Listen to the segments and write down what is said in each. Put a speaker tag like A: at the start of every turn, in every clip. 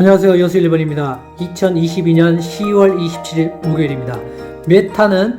A: 안녕하세요. 여수 1번입니다. 2022년 10월 27일 목요일입니다. 메타는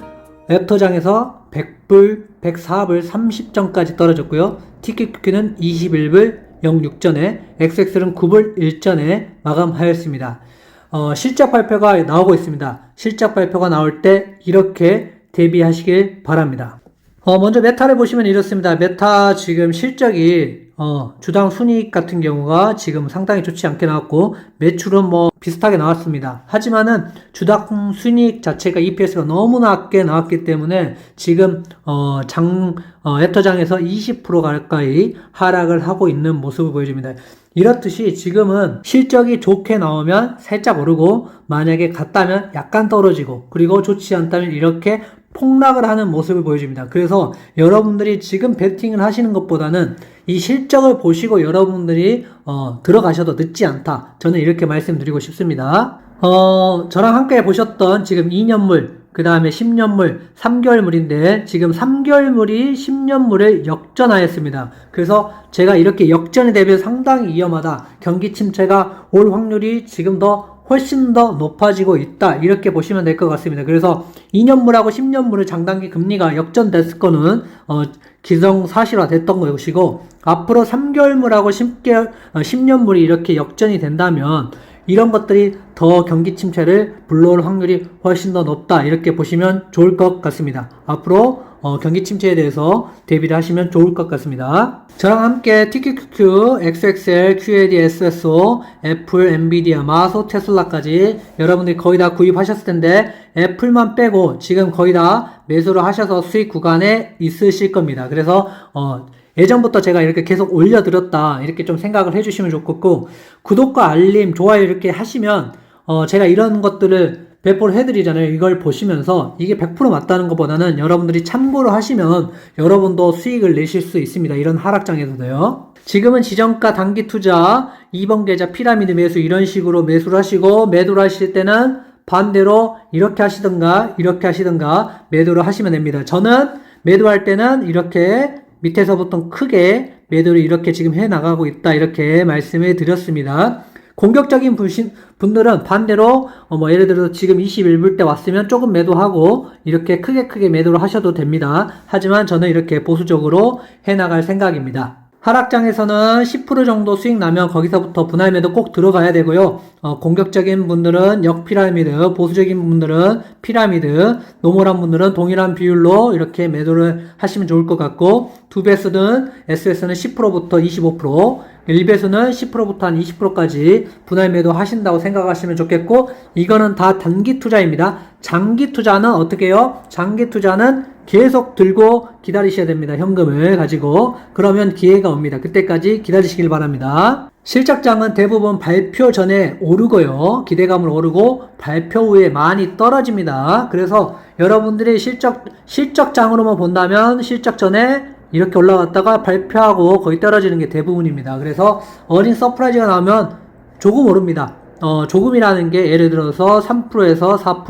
A: 랩터장에서 100불, 104불 30전까지 떨어졌고요. TQQ는 21불 06전에, XX는 9불 1전에 마감하였습니다. 어, 실적 발표가 나오고 있습니다. 실적 발표가 나올 때 이렇게 대비하시길 바랍니다. 어, 먼저 메타를 보시면 이렇습니다. 메타 지금 실적이 어, 주당 순이익 같은 경우가 지금 상당히 좋지 않게 나왔고 매출은 뭐 비슷하게 나왔습니다. 하지만은 주당 순이익 자체가 EPS가 너무 낮게 나왔기 때문에 지금 어, 장 어, 애터장에서 20% 가까이 하락을 하고 있는 모습을 보여줍니다. 이렇듯이 지금은 실적이 좋게 나오면 살짝 오르고 만약에 같다면 약간 떨어지고 그리고 좋지 않다면 이렇게 폭락을 하는 모습을 보여줍니다. 그래서 여러분들이 지금 베팅을 하시는 것보다는 이 실적을 보시고 여러분들이 어, 들어가셔도 늦지 않다. 저는 이렇게 말씀드리고 싶습니다. 어, 저랑 함께 보셨던 지금 2년물, 그 다음에 10년물, 3개월물인데 지금 3개월물이 10년물을 역전하였습니다. 그래서 제가 이렇게 역전에 대비해 상당히 위험하다. 경기 침체가 올 확률이 지금 더 훨씬 더 높아지고 있다. 이렇게 보시면 될 것 같습니다. 그래서 2년물하고 10년물의 장단기 금리가 역전됐을 거는 어, 기정사실화 됐던 것이고 앞으로 3개월물하고 10개월, 어, 10년물이 이렇게 역전이 된다면 이런 것들이 더 경기 침체를 불러올 확률이 훨씬 더 높다. 이렇게 보시면 좋을 것 같습니다. 앞으로 어, 경기 침체에 대해서 대비를 하시면 좋을 것 같습니다. 저랑 함께 TQQQ, XXL, QAD, SSO, 애플, 엔비디아, 마소, 테슬라까지 여러분들이 거의 다 구입하셨을 텐데 애플만 빼고 지금 거의 다 매수를 하셔서 수익 구간에 있으실 겁니다. 그래서 어, 예전부터 제가 이렇게 계속 올려드렸다 이렇게 좀 생각을 해주시면 좋겠고 구독과 알림, 좋아요 이렇게 하시면 어, 제가 이런 것들을 배포를 해드리잖아요. 이걸 보시면서 이게 100% 맞다는 것보다는 여러분들이 참고를 하시면 여러분도 수익을 내실 수 있습니다. 이런 하락장에서도요. 지금은 지정가 단기 투자, 2번 계좌 피라미드 매수 이런 식으로 매수를 하시고 매도를 하실 때는 반대로 이렇게 하시든가 이렇게 하시든가 매도를 하시면 됩니다. 저는 매도할 때는 이렇게 밑에서부터 크게 매도를 이렇게 지금 해 나가고 있다 이렇게 말씀을 드렸습니다. 공격적인 분신, 분들은 반대로 어, 뭐 예를 들어서 지금 21불 때 왔으면 조금 매도하고 이렇게 크게 크게 매도를 하셔도 됩니다. 하지만 저는 이렇게 보수적으로 해 나갈 생각입니다. 하락장에서는 10% 정도 수익 나면 거기서부터 분할 매도 꼭 들어가야 되고요. 어, 공격적인 분들은 역피라미드, 보수적인 분들은 피라미드, 노멀한 분들은 동일한 비율로 이렇게 매도를 하시면 좋을 것 같고 두 배수는 SS는 10%부터 25%, 1배수는 10%부터 한 20%까지 분할 매도 하신다고 생각하시면 좋겠고 이거는 다 단기 투자입니다. 장기 투자는 어떻게 해요? 장기 투자는 계속 들고 기다리셔야 됩니다. 현금을 가지고. 그러면 기회가 옵니다. 그때까지 기다리시길 바랍니다. 실적장은 대부분 발표 전에 오르고요. 기대감을 오르고 발표 후에 많이 떨어집니다. 그래서 여러분들이 실적, 실적장으로만 본다면 실적 전에 이렇게 올라갔다가 발표하고 거의 떨어지는 게 대부분입니다. 그래서 어린 서프라이즈가 나오면 조금 오릅니다. 어, 조금이라는 게 예를 들어서 3%에서 4%,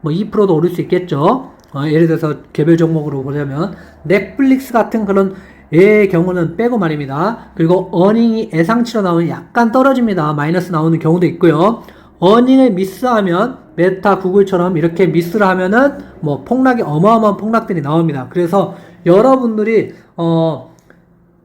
A: 뭐 2%도 오를 수 있겠죠. 어, 예를 들어서 개별 종목으로 보자면 넷플릭스 같은 그런 의 경우는 빼고 말입니다. 그리고 어닝이 예상치로 나오면 약간 떨어집니다. 마이너스 나오는 경우도 있고요. 어닝을 미스하면 메타, 구글처럼 이렇게 미스를 하면은 뭐 폭락이 어마어마한 폭락들이 나옵니다. 그래서 여러분들이 어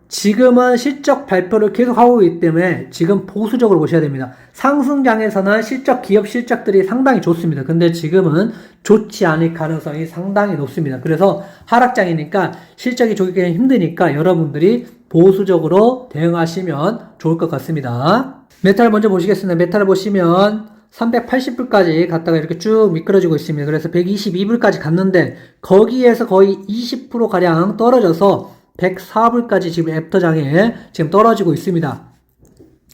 A: 지금은 실적 발표를 계속 하고 있기 때문에 지금 보수적으로 보셔야 됩니다. 상승장에서는 실적, 기업 실적들이 상당히 좋습니다. 근데 지금은 좋지 않을 가능성이 상당히 높습니다. 그래서 하락장이니까 실적이 좋기 힘드니까 여러분들이 보수적으로 대응하시면 좋을 것 같습니다. 메탈 먼저 보시겠습니다. 메탈을 보시면 380불까지 갔다가 이렇게 쭉 미끄러지고 있습니다. 그래서 122불까지 갔는데 거기에서 거의 20%가량 떨어져서 104불까지 지금 애프터장에 지금 떨어지고 있습니다.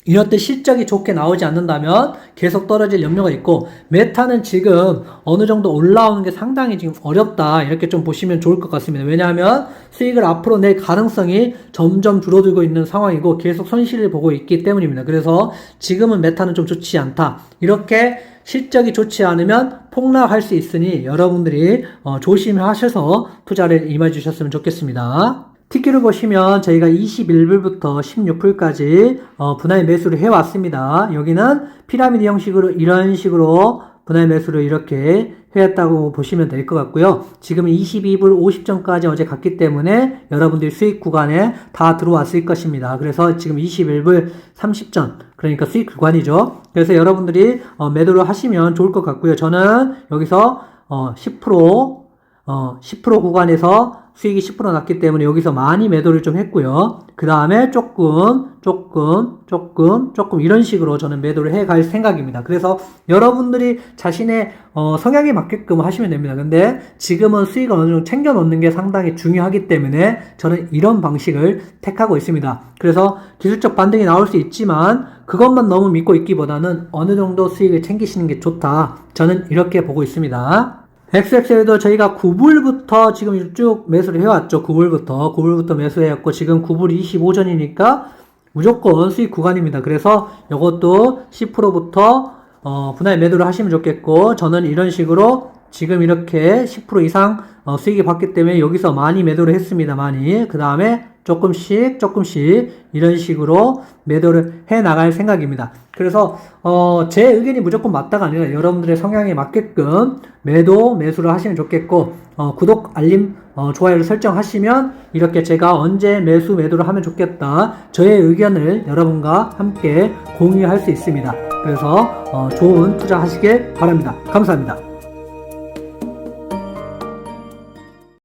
A: 이럴 때 실적이 좋게 나오지 않는다면 계속 떨어질 염려가 있고 메타는 지금 어느 정도 올라오는 게 상당히 지금 어렵다 이렇게 좀 보시면 좋을 것 같습니다. 왜냐하면 수익을 앞으로 낼 가능성이 점점 줄어들고 있는 상황이고 계속 손실을 보고 있기 때문입니다. 그래서 지금은 메타는 좀 좋지 않다. 이렇게 실적이 좋지 않으면 폭락할 수 있으니 여러분들이 어, 조심하셔서 투자를 임해 주셨으면 좋겠습니다. 티켓을 보시면 저희가 21불부터 16불까지 어, 분할 매수를 해왔습니다. 여기는 피라미드 형식으로 이런 식으로 분할 매수를 이렇게 해왔다고 보시면 될 것 같고요. 지금 22불 50전까지 어제 갔기 때문에 여러분들 수익 구간에 다 들어왔을 것입니다. 그래서 지금 21불 30전 그러니까 수익 구간이죠. 그래서 여러분들이 어, 매도를 하시면 좋을 것 같고요. 저는 여기서 어, 10% 어, 10% 구간에서 수익이 10% 났기 때문에 여기서 많이 매도를 좀 했고요. 그 다음에 조금, 조금, 조금, 조금 이런 식으로 저는 매도를 해 갈 생각입니다. 그래서 여러분들이 자신의 어, 성향에 맞게끔 하시면 됩니다. 근데 지금은 수익을 어느 정도 챙겨 놓는 게 상당히 중요하기 때문에 저는 이런 방식을 택하고 있습니다. 그래서 기술적 반등이 나올 수 있지만 그것만 너무 믿고 있기보다는 어느 정도 수익을 챙기시는 게 좋다. 저는 이렇게 보고 있습니다. XXL도 저희가 9불부터 지금 쭉 매수를 해왔죠. 9불부터. 9불부터 매수해왔고, 지금 9불 25전이니까 무조건 수익 구간입니다. 그래서 이것도 10%부터 어, 분할 매도를 하시면 좋겠고, 저는 이런 식으로 지금 이렇게 10% 이상 어, 수익이 받기 때문에 여기서 많이 매도를 했습니다. 많이. 그 다음에 조금씩 조금씩 이런 식으로 매도를 해 나갈 생각입니다. 그래서 어, 제 의견이 무조건 맞다가 아니라 여러분들의 성향에 맞게끔 매도 매수를 하시면 좋겠고 어, 구독 알림 어, 좋아요를 설정하시면 이렇게 제가 언제 매수 매도를 하면 좋겠다 저의 의견을 여러분과 함께 공유할 수 있습니다. 그래서 어, 좋은 투자 하시길 바랍니다. 감사합니다.